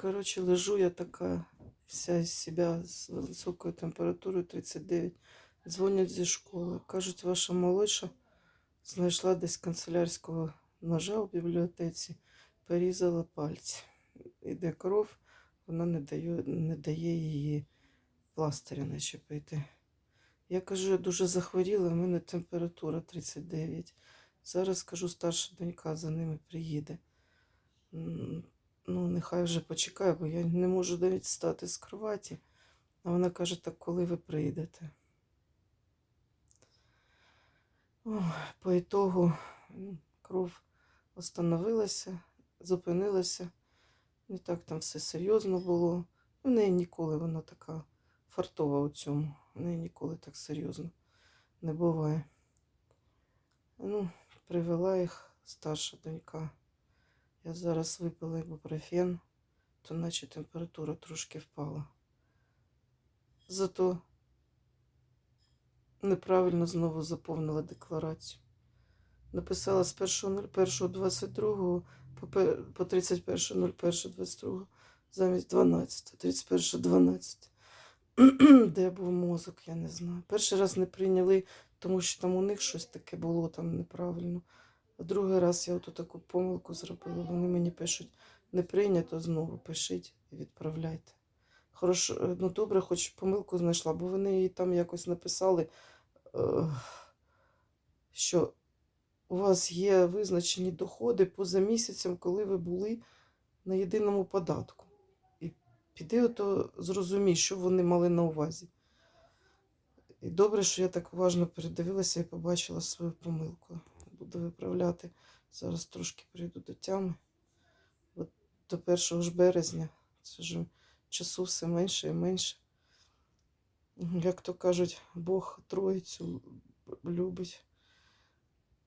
Коротше, лежу я така, вся із себе з високою температурою 39. Дзвонять зі школи. Кажуть, ваша молодша знайшла десь канцелярського ножа у бібліотеці, порізала пальці. Іде кров, вона не дає, не дає її пластиря начепити. Я кажу, я дуже захворіла, в мене температура 39. Зараз кажу, старша донька за ними приїде. Ну, нехай вже почекає, бо я не можу навіть встати з кроваті. А вона каже, так коли ви прийдете? По ітогу кров остановилася, зупинилася. Не так там все серйозно було. В неї ніколи вона така фартова у цьому. В неї ніколи так серйозно не буває. Ну, привела їх старша донька. Я зараз випила ібупрофен, то наче температура трошки впала. Зато неправильно знову заповнила декларацію. Написала з 1.01.22 по 31.01.22 замість 12, 31.12. Де був мозок, я не знаю. Перший раз не прийняли, тому що там у них щось таке було там неправильно. А другий раз я оту таку помилку зробила. Вони мені пишуть, не прийнято знову, пишіть і відправляйте. Хорошо, е, ну добре, хоч помилку знайшла, бо вони її там якось написали, е, що у вас є визначені доходи поза місяцем, коли ви були на єдиному податку. І піди ото зрозумій, що вони мали на увазі. І добре, що я так уважно передивилася і побачила свою помилку. Буду виправляти. Зараз трошки прийду до тями. От до 1 ж березня це ж часу все менше і менше. Як то кажуть, Бог Троїцю любить.